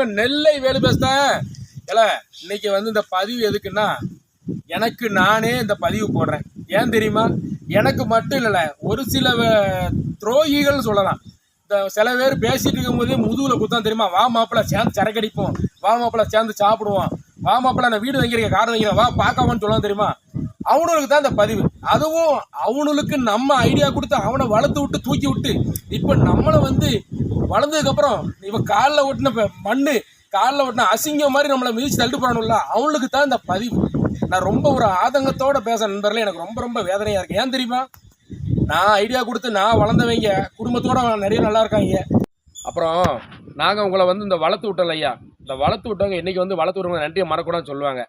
உங்க நெல்லை வேலு பேசுறேன் இல்ல இன்னைக்கு வந்து இந்த பதிவு எதுக்குன்னா எனக்கு நானே இந்த பதிவு போடுறேன். ஏன் தெரியுமா? எனக்கு மட்டும் இல்லைல்ல ஒரு சில துரோகிகள் சொல்லலாம். இந்த சில பேர் பேசிட்டு இருக்கும்போதே முதுகுல குத்தான் தெரியுமா? வா மாப்பிள்ள சேர்ந்து சரக்கடிப்போம். வா மாப்பிள்ள சேர்ந்து சாப்பிடுவோம். வா மாப்பிள்ள நான் வீடு வைக்கிறேன் கார் வைக்கிறேன் வா பார்க்காமன்னு சொல்லலாம் தெரியுமா? அவனுக்கு தான் இந்த பதிவு. அதுவும் அவனுக்கு நம்ம ஐடியா கொடுத்து அவனை வளர்த்து விட்டு தூக்கி விட்டு இப்போ நம்மளை வந்து வளர்ந்ததுக்கப்புறம் இப்போ இவன் காலில் ஓட்டின மண்ணு காலில் ஓட்டின அசிங்கம் மாதிரி நம்மளை மிதிச்சு தள்ளிட்டு போறானுல்ல அவனுக்கு தான் இந்த பதிவு. நான் ரொம்ப ஒரு ஆதங்கத்தோடு பேச நண்பர்களே. எனக்கு ரொம்ப ரொம்ப வேதனையாக இருக்கு. ஏன் தெரியுமா? நான் ஐடியா கொடுத்து நான் வளர்ந்தவங்க குடும்பத்தோடு நிறைய நல்லா இருக்காங்க. அப்புறம் நாங்கள் உங்களை வந்து இந்த வளர்த்து விட்டோம் ஐயா. இந்த வளர்த்து விட்டவங்க இன்னைக்கு வந்து வளர்த்து விடுறவங்க நன்றியை மறக்கூடாதுன்னு சொல்லுவாங்க.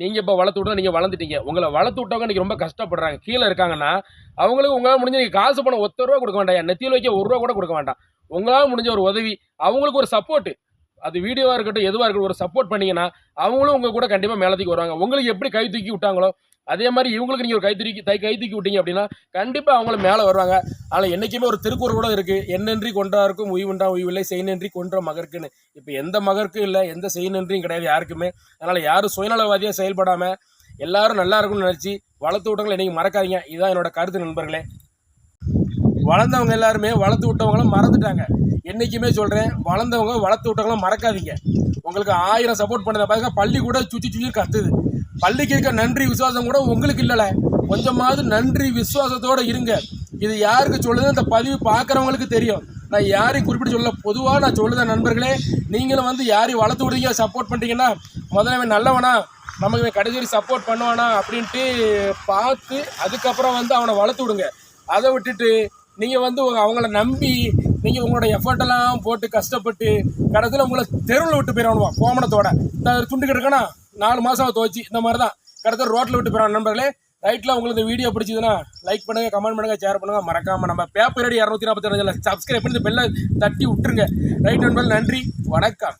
நீங்கள் இப்போ வளர்த்து விட்டா நீங்கள் வளர்ந்துட்டீங்க. உங்களை வளர்த்து விட்டவங்க இன்னைக்கு ரொம்ப கஷ்டப்படுறாங்க. கீழே இருக்காங்கன்னா அவங்களுக்கு உங்களால் முடிஞ்ச நீங்கள் காசு பணம் ஒத்த ரூபா கொடுக்க வேண்டாம். நெத்தியில் வைக்க ஒரு ரூபா கூட கொடுக்க வேண்டாம். உங்களால் முடிஞ்ச ஒரு உதவி அவங்களுக்கு ஒரு சப்போர்ட் அது வீடியோவாக இருக்கட்டும் எதுவாக இருக்கட்டும் ஒரு சப்போர்ட் பண்ணீங்கன்னா அவங்களும் உங்கள் கூட கண்டிப்பாக மேலே தூக்கி வருவாங்க. உங்களுக்கு எப்படி கை தூக்கி விட்டாங்களோ அதே மாதிரி இவங்களுக்கு நீங்கள் ஒரு கை தை கை தூக்கி விட்டீங்க அப்படின்னா கண்டிப்பாக அவங்கள மேலே வருவாங்க. ஆனால் என்றைக்குமே ஒரு திருக்குறள் கூட இருக்குது என்னன்றி கொன்றாருக்கும் உய்வுண்டா உய்வில்லை செய் நன்றி கொன்ற மகருக்குன்னு இப்போ எந்த மகருக்கும் இல்லை எந்த செய் நன்றியும் கிடையாது யாருக்குமே. அதனால் யாரும் சுயநலவாதியாக செயல்படாமல் எல்லாரும் நல்லா இருக்கும்னு நினச்சி வளர்த்து விட்டவங்களை இன்றைக்கி மறக்காதீங்க. இதுதான் என்னோட கருத்து நண்பர்களே. வளர்ந்தவங்க எல்லாருமே வளர்த்து விட்டவங்களும் மறந்துட்டாங்க. என்றைக்குமே சொல்கிறேன் வளர்ந்தவங்க வளர்த்து விட்டவங்களும் மறக்காதீங்க. உங்களுக்கு ஆயிரம் சப்போர்ட் பண்ணதை பாருங்க பள்ளி கூட சுற்றி சுற்றி கத்துது. பள்ளிக்கு இருக்க நன்றி விசுவாசம் கூட உங்களுக்கு இல்லைல. கொஞ்சமாவது நன்றி விசுவாசத்தோடு இருங்க. இது யாருக்கு சொல்லுது இந்த பதிவு பார்க்குறவங்களுக்கு தெரியும். நான் யாரையும் குறிப்பிட்டு சொல்ல பொதுவாக நான் சொல்லுதேன் நண்பர்களே நீங்களும் வந்து யாரையும் வளர்த்து விடுங்க சப்போர்ட் பண்ணிட்டீங்கன்னா முதல்ல நல்லவனா நமக்கு இவன் கடைசி சப்போர்ட் பண்ணுவானா அப்படின்ட்டு பார்த்து அதுக்கப்புறம் வந்து அவனை வளர்த்து விடுங்க. அதை விட்டுட்டு நீங்கள் வந்து அவங்கள நம்பி நீங்கள் உங்களோட எஃபர்ட்டெல்லாம் போட்டு கஷ்டப்பட்டு கடைசியில் உங்களை தெருவில் விட்டு போயிடணுமா கோமணத்தோட. இந்த துண்டு கிடக்கனா நாலு மாதம் துவச்சி இந்த மாதிரி தான் கடைசியில் ரோட்டில் விட்டு போயிடணும் நண்பர்களே. ரைட்டில் உங்களுக்கு இந்த வீடியோ பிடிச்சதுன்னா லைக் பண்ணுங்க கமெண்ட் பண்ணுங்கள் ஷேர் பண்ணுங்கள் மறக்காமல் நம்ம பேப்பர் அடி இரநூத்தி நாற்பத்தி சப்ஸ்கிரைப் பண்ணி பெல்லை தட்டி விட்டுருங்க. ரைட் நண்பர்கள் நன்றி வணக்கம்.